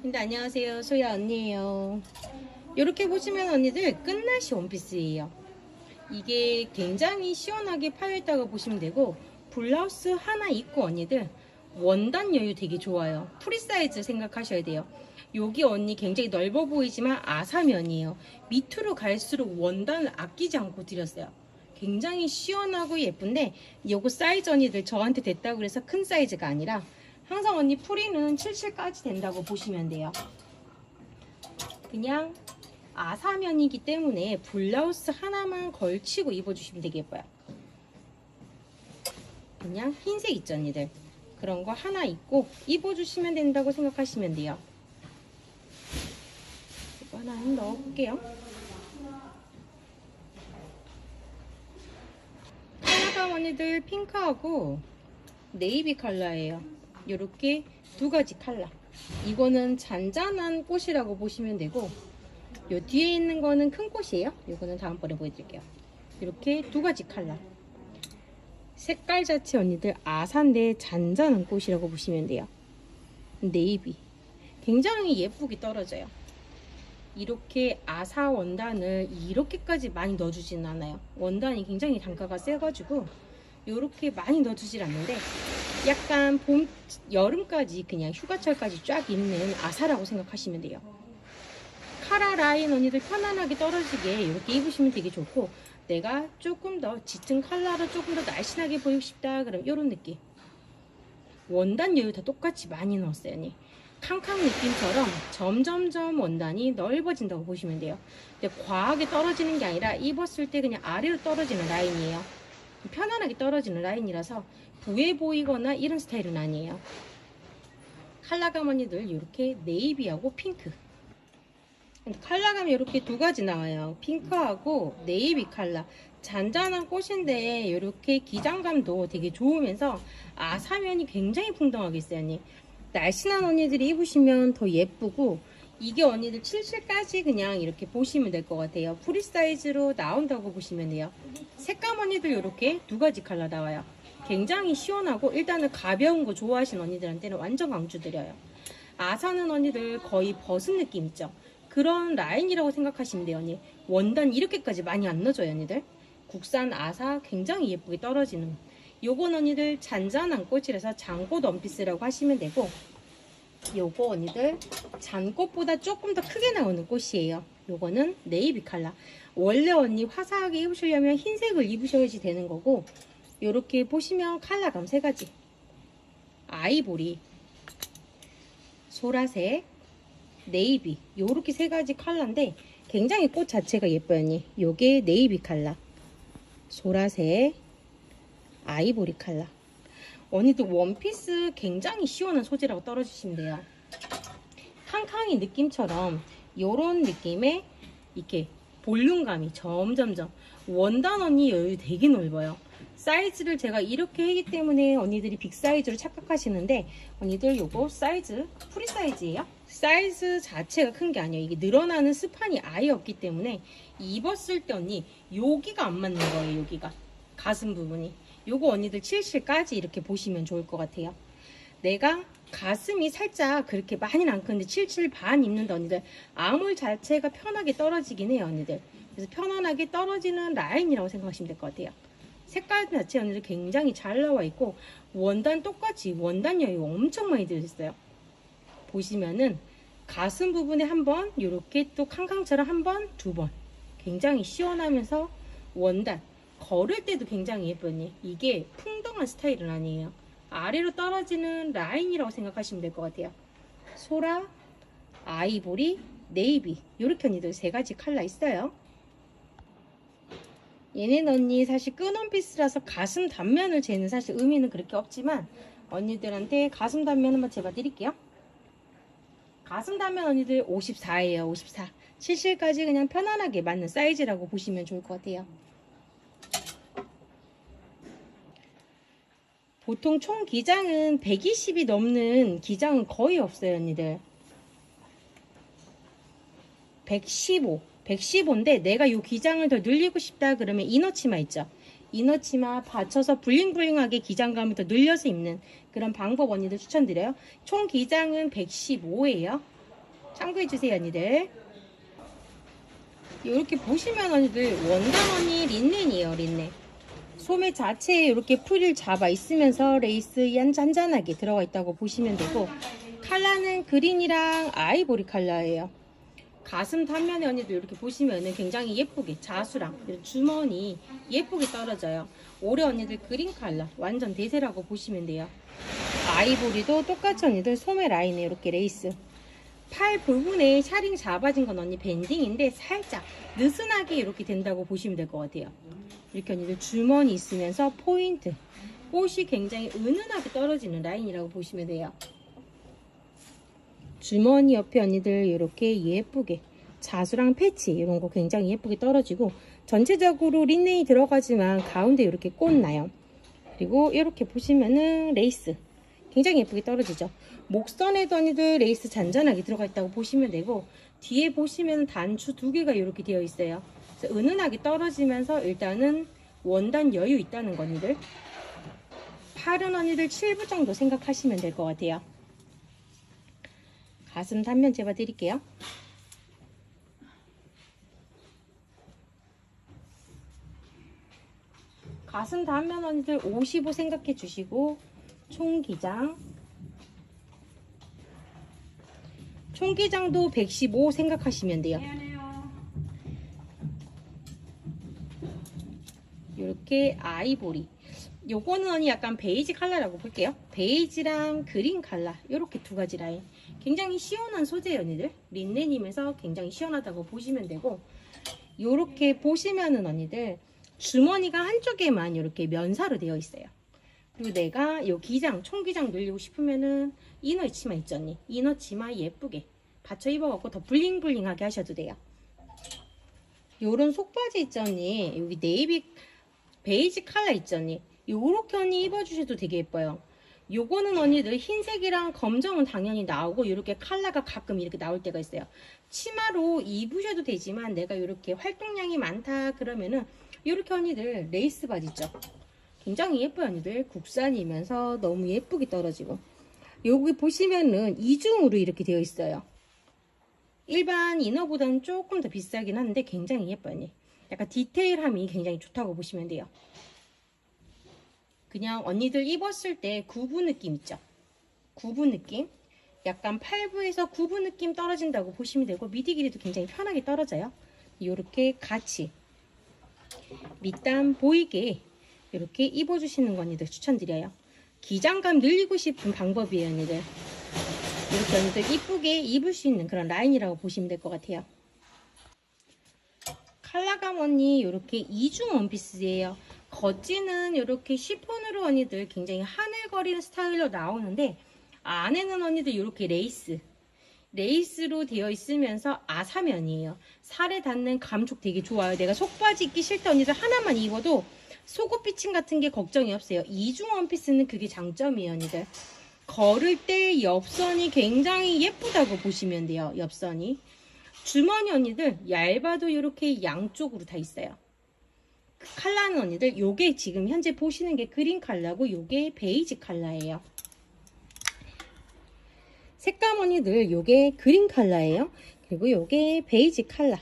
근데 안녕하세요. 소야 언니예요. 이렇게 보시면 언니들 끝나시 원피스예요. 이게 굉장히 시원하게 파여있다고 보시면 되고 블라우스 하나 입고 언니들 원단 여유 되게 좋아요. 프리 사이즈 생각하셔야 돼요. 여기 언니 굉장히 넓어 보이지만 아사면이에요. 밑으로 갈수록 원단을 아끼지 않고 드렸어요. 굉장히 시원하고 예쁜데 요거 사이즈 언니들 저한테 됐다고 그래서 큰 사이즈가 아니라 항상 언니 프리는 77까지 된다고 보시면 돼요. 그냥 아사면이기 때문에 블라우스 하나만 걸치고 입어주시면 되게 예뻐요. 그냥 흰색 있죠 언니들. 그런 거 하나 입고 입어주시면 된다고 생각하시면 돼요. 이거 하나 넣어볼게요. 컬러가 언니들 핑크하고 네이비 컬러예요. 이렇게 두 가지 컬러. 이거는 잔잔한 꽃이라고 보시면 되고 요 뒤에 있는 거는 큰 꽃이에요. 이거는 다음번에 보여드릴게요. 이렇게 두 가지 컬러. 색깔 자체 언니들 아산데 잔잔한 꽃이라고 보시면 돼요. 네이비. 굉장히 예쁘게 떨어져요. 이렇게 아사 원단을 이렇게까지 많이 넣어주지는 않아요. 원단이 굉장히 단가가 세가지고 이렇게 많이 넣어주질 않는데 약간 봄, 여름까지 그냥 휴가철까지 쫙 입는 아사라고 생각하시면 돼요. 카라 라인 언니들 편안하게 떨어지게 이렇게 입으시면 되게 좋고 내가 조금 더 짙은 컬러로 조금 더 날씬하게 보이고 싶다 그럼 이런 느낌. 원단 여유 다 똑같이 많이 넣었어요 언니. 캉캉 느낌처럼 점점점 원단이 넓어진다고 보시면 돼요. 근데 과하게 떨어지는 게 아니라 입었을 때 그냥 아래로 떨어지는 라인이에요 편안하게 떨어지는 라인이라서 부해 보이거나 이런 스타일은 아니에요 컬러감 언니들 이렇게 네이비하고 핑크 컬러감이 이렇게 두 가지 나와요. 핑크하고 네이비 컬러. 잔잔한 꽃인데 이렇게 기장감도 되게 좋으면서 아 사면이 굉장히 풍성하게 있어요, 언니. 날씬한 언니들이 입으시면 더 예쁘고 이게 언니들 77까지 그냥 이렇게 보시면 될 것 같아요. 프리 사이즈로 나온다고 보시면 돼요. 색감 언니들 이렇게 두 가지 컬러 나와요. 굉장히 시원하고 일단은 가벼운 거 좋아하시는 언니들한테는 완전 강추드려요. 아사는 언니들 거의 벗은 느낌 있죠? 그런 라인이라고 생각하시면 돼요, 언니. 원단 이렇게까지 많이 안 넣어줘요, 언니들. 국산 아사 굉장히 예쁘게 떨어지는. 요건 언니들 잔잔한 꽃이라서 장꽃 원피스라고 하시면 되고, 요거 언니들 잔꽃보다 조금 더 크게 나오는 꽃이에요. 요거는 네이비 컬러. 원래 언니 화사하게 입으시려면 흰색을 입으셔야지 되는 거고, 요렇게 보시면 컬러감 세 가지. 아이보리, 소라색, 네이비 요렇게 세 가지 컬러인데 굉장히 꽃 자체가 예뻐요 언니 요게 네이비 컬러 소라색 아이보리 컬러 언니도 원피스 굉장히 시원한 소재라고 돼요. 캉캉이 느낌처럼 요런 느낌의 이렇게 볼륨감이 점점점 원단 언니 여유 되게 넓어요. 사이즈를 제가 이렇게 하기 때문에 언니들이 빅 사이즈로 착각하시는데 언니들 요거 사이즈 프리 사이즈예요? 사이즈 자체가 큰 게 아니에요. 이게 늘어나는 스판이 아예 없기 때문에 입었을 때 언니 여기가 안 맞는 거예요 여기가. 가슴 부분이 요거 언니들 77까지 이렇게 보시면 좋을 것 같아요. 내가 가슴이 살짝 그렇게 많이는 안 크는데 77 반 입는다 언니들. 아몰 자체가 편하게 떨어지긴 해요 언니들. 그래서 편안하게 떨어지는 라인이라고 생각하시면 될 것 같아요. 색깔 자체 언니들 굉장히 잘 나와 있고 원단 똑같이 원단 여유 엄청 많이 들어있어요. 보시면은 가슴 부분에 한번 이렇게 또 캉캉처럼 한 번 두 번. 굉장히 시원하면서 원단 걸을 때도 굉장히 예쁘니 이게 풍덩한 스타일은 아니에요. 아래로 떨어지는 라인이라고 생각하시면 될 것 같아요. 소라 아이보리 네이비 이렇게 언니들 세 가지 컬러 있어요. 얘는 언니 사실 끈원 피스라서 가슴 단면을 재는 사실 의미는 그렇게 없지만 언니들한테 가슴 단면 한번 재봐 드릴게요. 가슴 단면 언니들 54예요 54 70까지 그냥 편안하게 맞는 사이즈라고 보시면 좋을 것 같아요 보통 총 기장은 120이 넘는 기장은 거의 없어요 언니들. 115 115인데 내가 요 기장을 더 늘리고 싶다 그러면 이너치마 있죠. 이너치마 받쳐서 블링블링하게 기장감을 더 늘려서 입는 그런 방법 언니들 추천드려요. 총 기장은 115예요. 참고해주세요 언니들. 이렇게 보시면 언니들 원단 언니 린넨이에요 린넨 소매 자체에 이렇게 풀을 잡아 있으면서 레이스 잔잔하게 들어가 있다고 보시면 되고 컬러는 그린이랑 아이보리 컬러예요 가슴 단면에 언니도 이렇게 보시면은 굉장히 예쁘게 자수랑 주머니 예쁘게 떨어져요. 올해 언니들 그린 컬러 완전 대세라고 보시면 돼요. 아이보리도 똑같이 언니들 소매 라인에 이렇게 레이스 팔 부분에 샤링 잡아진 건 언니 밴딩인데 살짝 느슨하게 이렇게 된다고 보시면 될 것 같아요. 이렇게 언니들 주머니 있으면서 포인트 꽃이 굉장히 은은하게 떨어지는 라인이라고 보시면 돼요. 주머니 옆에 언니들 이렇게 예쁘게 자수랑 패치 이런 거 굉장히 예쁘게 떨어지고 전체적으로 린넨이 들어가지만 가운데 이렇게 꽃 나요. 그리고 이렇게 보시면은 레이스 굉장히 예쁘게 떨어지죠. 목선에도 언니들 레이스 잔잔하게 들어가 있다고 보시면 되고 뒤에 보시면 단추 두 개가 이렇게 되어 있어요. 은은하게 떨어지면서 일단은 원단 여유 있다는 거 언니들. 팔은 언니들 7부 정도 생각하시면 될 것 같아요. 가슴 단면 재봐 드릴게요. 가슴 단면 언니들 55 생각해 주시고 총기장 총기장도 115 생각하시면 돼요. 이렇게 아이보리 요거는 언니 약간 베이지 컬러라고 볼게요. 베이지랑 그린 컬러 이렇게 두 가지 라인 굉장히 시원한 소재예요 언니들 린넨이면서 굉장히 시원하다고 보시면 되고 요렇게 보시면은 언니들 주머니가 한쪽에만 이렇게 면사로 되어 있어요. 그리고 내가 요 기장, 총기장 늘리고 싶으면은 이너 치마 있죠 언니? 이너 치마 예쁘게 받쳐 입어갖고 더 블링블링하게 하셔도 돼요. 요런 속바지 있죠 언니? 여기 네이비 베이지 컬러 있죠 언니? 요렇게 언니 입어주셔도 되게 예뻐요. 요거는 언니들 흰색이랑 검정은 당연히 나오고 이렇게 컬러가 가끔 이렇게 나올 때가 있어요. 치마로 입으셔도 되지만 내가 이렇게 활동량이 많다 그러면은 이렇게 언니들 레이스 바지 있죠. 굉장히 예뻐요 언니들. 국산이면서 너무 예쁘게 떨어지고 여기 보시면은 이중으로 이렇게 되어 있어요. 일반 이너보다는 조금 더 비싸긴 한데 굉장히 예뻐요 언니. 약간 디테일함이 굉장히 좋다고 보시면 돼요. 그냥 언니들 입었을 때 구부 느낌 있죠? 구부 느낌? 약간 팔부에서 구부 느낌 떨어진다고 보시면 되고 미디 길이도 굉장히 편하게 떨어져요. 이렇게 같이 밑단 보이게 이렇게 입어주시는 거 언니들 추천드려요. 기장감 늘리고 싶은 방법이에요 언니들. 이렇게 언니들 이쁘게 입을 수 있는 그런 라인이라고 보시면 될 것 같아요. 컬러감 언니 이렇게 이중 원피스예요. 겉지는 이렇게 시폰으로 언니들 굉장히 하늘거리는 스타일로 나오는데 안에는 언니들 이렇게 레이스 레이스로 되어 있으면서 아사면이에요. 살에 닿는 감촉 되게 좋아요. 내가 속바지 입기 싫다 언니들 하나만 입어도 속옷 비침 같은 게 걱정이 없어요. 이중 원피스는 그게 장점이에요 언니들. 걸을 때 옆선이 굉장히 예쁘다고 보시면 돼요. 옆선이. 주머니 언니들 얇아도 이렇게 양쪽으로 다 있어요. 그 컬러는 언니들 요게 지금 현재 보시는 게 그린 컬러고 요게 베이지 컬러예요. 색감 언니들 요게 그린 컬러예요. 그리고 요게 베이지 컬러.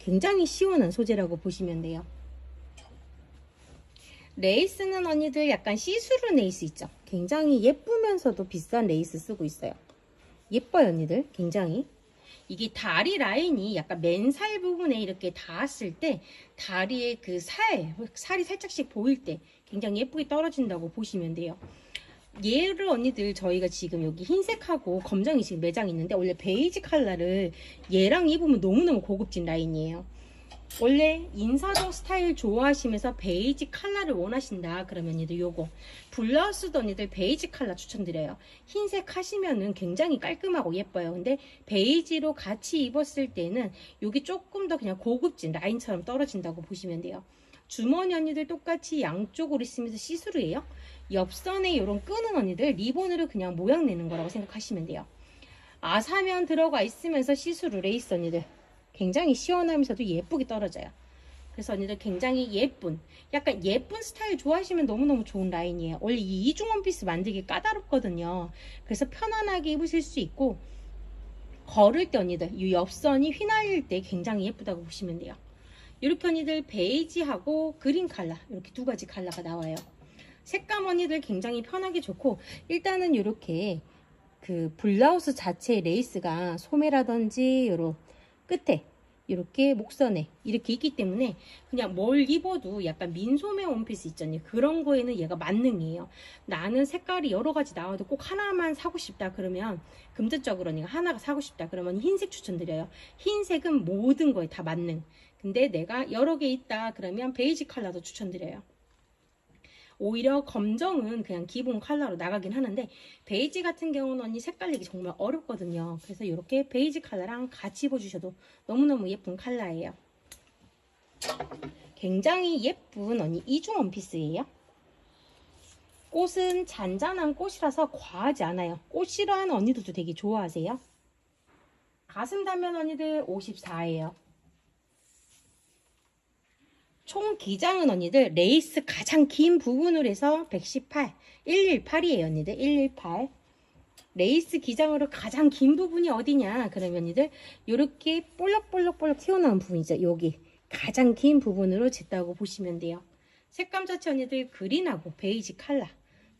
굉장히 시원한 소재라고 보시면 돼요. 레이스는 언니들 약간 시스루 레이스 있죠. 굉장히 예쁘면서도 비싼 레이스 쓰고 있어요. 예뻐요 언니들 굉장히. 이게 다리 라인이 약간 맨살 부분에 이렇게 닿았을 때 다리의 그 살, 살이 살짝씩 보일 때 굉장히 예쁘게 떨어진다고 보시면 돼요. 얘를 언니들 저희가 지금 여기 흰색하고 검정이 지금 매장 있는데 원래 베이지 컬러를 얘랑 입으면 너무너무 고급진 라인이에요. 원래 인사동 스타일 좋아하시면서 베이지 컬러를 원하신다 그러면 얘들 요거 블라우스도 언니들 베이지 컬러 추천드려요. 흰색 하시면은 굉장히 깔끔하고 예뻐요. 근데 베이지로 같이 입었을 때는 여기 조금 더 그냥 고급진 라인처럼 떨어진다고 보시면 돼요. 주머니 언니들 똑같이 양쪽으로 있으면서 시스루예요. 옆선에 이런 끄는 언니들 리본으로 그냥 모양 내는 거라고 생각하시면 돼요. 아사면 들어가 있으면서 시스루 레이스 언니들 굉장히 시원하면서도 예쁘게 떨어져요. 그래서 언니들 굉장히 예쁜, 약간 예쁜 스타일 좋아하시면 너무너무 좋은 라인이에요. 원래 이 이중 원피스 만들기 까다롭거든요. 그래서 편안하게 입으실 수 있고 걸을 때 언니들 이 옆선이 휘날릴 때 굉장히 예쁘다고 보시면 돼요. 이렇게 언니들 베이지하고 그린 컬러 이렇게 두 가지 컬러가 나와요. 색감 언니들 굉장히 편하게 좋고 일단은 이렇게 그 블라우스 자체 레이스가 소매라든지 요런 끝에 이렇게 목선에 이렇게 있기 때문에 그냥 뭘 입어도 약간 민소매 원피스 있잖아요. 그런 거에는 얘가 만능이에요. 나는 색깔이 여러 가지 나와도 꼭 하나만 사고 싶다 그러면 금전적으로 내가 하나가 사고 싶다 그러면 흰색 추천드려요. 흰색은 모든 거에 다 만능. 근데 내가 여러 개 있다 그러면 베이지 컬러도 추천드려요. 오히려 검정은 그냥 기본 컬러로 나가긴 하는데 베이지 같은 경우는 언니 색깔 내기 정말 어렵거든요. 그래서 이렇게 베이지 컬러랑 같이 입어주셔도 너무너무 예쁜 컬러예요. 굉장히 예쁜 언니 이중 원피스예요. 꽃은 잔잔한 꽃이라서 과하지 않아요. 꽃 싫어하는 언니들도 되게 좋아하세요. 가슴 단면 언니들 54예요. 총 기장은 언니들 레이스 가장 긴 부분으로 해서 118, 118이에요 언니들. 118 레이스 기장으로 가장 긴 부분이 어디냐? 그러면 언니들 이렇게 볼록볼록볼록 튀어나온 부분이죠 여기. 가장 긴 부분으로 쟀다고 보시면 돼요. 색감 자체 언니들 그린하고 베이지 컬러.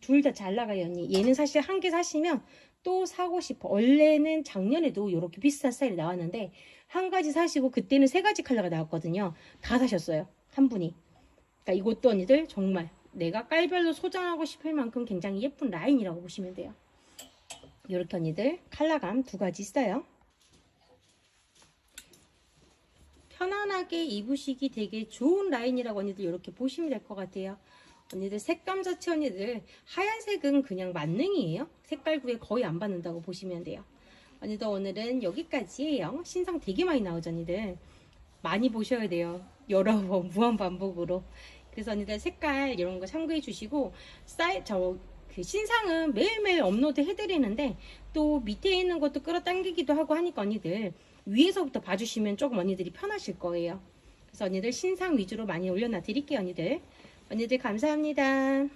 둘다 잘 나가요 언니. 얘는 사실 한 개 사시면 또 사고 싶어. 원래는 작년에도 이렇게 비슷한 스타일이 나왔는데 한 가지 사시고 그때는 세 가지 컬러가 나왔거든요. 다 사셨어요 한 분이. 그러니까 이것도 언니들 정말 내가 깔별로 소장하고 싶을 만큼 굉장히 예쁜 라인이라고 보시면 돼요. 이렇게 언니들 컬러감 두 가지 있어요. 편안하게 입으시기 되게 좋은 라인이라고 언니들 이렇게 보시면 될 것 같아요. 언니들 색감 자체 언니들 하얀색은 그냥 만능이에요. 색깔 구애 거의 안 받는다고 보시면 돼요. 언니들 오늘은 여기까지예요. 신상 되게 많이 나오죠 언니들. 많이 보셔야 돼요. 여러 번 무한 반복으로. 그래서 언니들 색깔 이런 거 참고해 주시고 사이 저 그 신상은 매일매일 업로드 해드리는데 또 밑에 있는 것도 끌어당기기도 하고 하니까 언니들 위에서부터 봐주시면 조금 언니들이 편하실 거예요. 그래서 언니들 신상 위주로 많이 올려놔 드릴게요 언니들. 언니들 감사합니다.